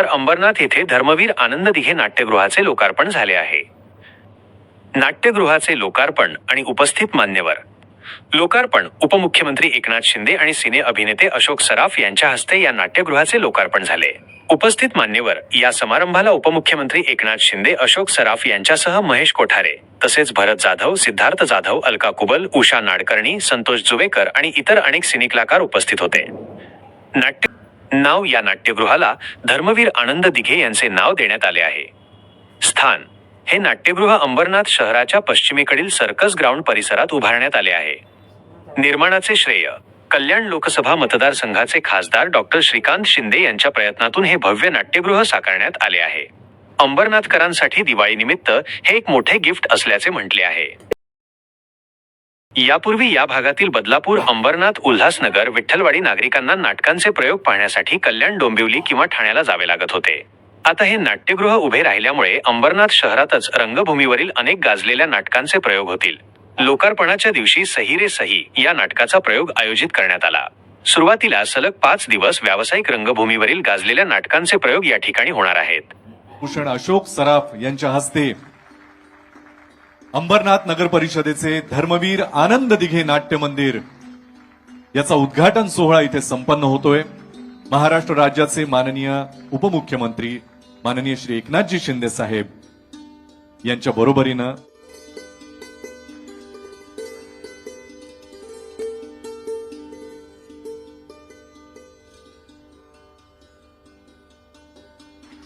तर अंबरनाथ येथे धर्मवीर आनंद दिघे नाट्यगृहाचे लोकार्पण झाले आहे. नाट्यगृहाचे लोकार्पण आणि उपस्थित मान्यवर. लोकार्पण उपमुख्यमंत्री एकनाथ शिंदे आणि सिने अभिनेते अशोक सराफ यांच्या हस्ते या नाट्यगृहाचे लोकार्पण झाले. उपस्थित मान्यवर या समारंभाला उपमुख्यमंत्री एकनाथ शिंदे अशोक सराफ यांच्यासह महेश कोठारे तसेच भरत जाधव सिद्धार्थ जाधव अलका कुबल उषा नाडकर्णी संतोष जुवेकर आणि इतर अनेक सिनेकलाकार उपस्थित होते. नाट्य नाव या नाट्यगृहाला धर्मवीर आनंद दिघे यांचे नाव देण्यात आले आहे. स्थान हे नाट्यगृह अंबरनाथ शहराच्या पश्चिमेकडील सर्कस ग्राउंड परिसरात उभारण्यात आले आहे. निर्माणाचे श्रेय कल्याण लोकसभा मतदारसंघाचे खासदार डॉक्टर श्रीकांत शिंदे यांच्या प्रयत्नातून हे भव्य नाट्यगृह साकारण्यात आले आहे. अंबरनाथकरांसाठी दिवाळीनिमित्त हे एक मोठे गिफ्ट असल्याचे म्हटले आहे. यापूर्वी या भागातील बदलापूर अंबरनाथ उल्हासनगर विठ्ठलवाडी नागरिकांना नाटकांचे प्रयोग पाहण्यासाठी कल्याण डोंबिवली किंवा ठाण्याला जावे लागत होते. आता हे नाट्यगृह उभे राहिल्यामुळे अंबरनाथ शहरातच रंगभूमीवरील अनेक गाजलेल्या नाटकांचे प्रयोग होतील. लोकार्पणाच्या दिवशी सही रे सही या नाटकाचा प्रयोग आयोजित करण्यात आला. सुरुवातीला सलग पाच दिवस व्यावसायिक रंगभूमीवरील गाजलेल्या नाटकांचे प्रयोग या ठिकाणी होणार आहेत. भूषण अशोक सराफ यांच्या हस्ते अंबरनाथ नगर परिषदेचे धर्मवीर आनंद दिघे नाट्य मंदिर. याचा उद्घाटन सोहळा इथे संपन्न होतोय. महाराष्ट्र राज्याचे माननीय उपमुख्यमंत्री माननीय श्री एकनाथजी शिंदे साहेब यांच्या बरोबरीनं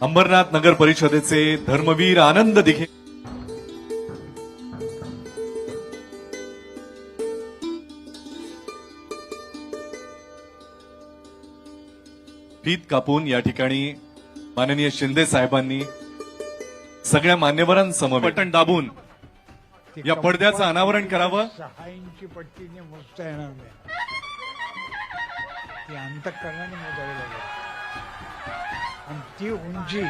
अंबरनाथ नगर परिषदेचे धर्मवीर आनंद दिघे फीत कापून या ठिकाणी माननीय शिंदे साहेबांनी सगळ्या मान्यवरांसमोर बटन दाबून या पडद्याचं अनावरण करावं. सहा इंची पट्टीने मोजता येणार नाही. ती अंतकरणाने मोजावी लागेल. आणि ती उंची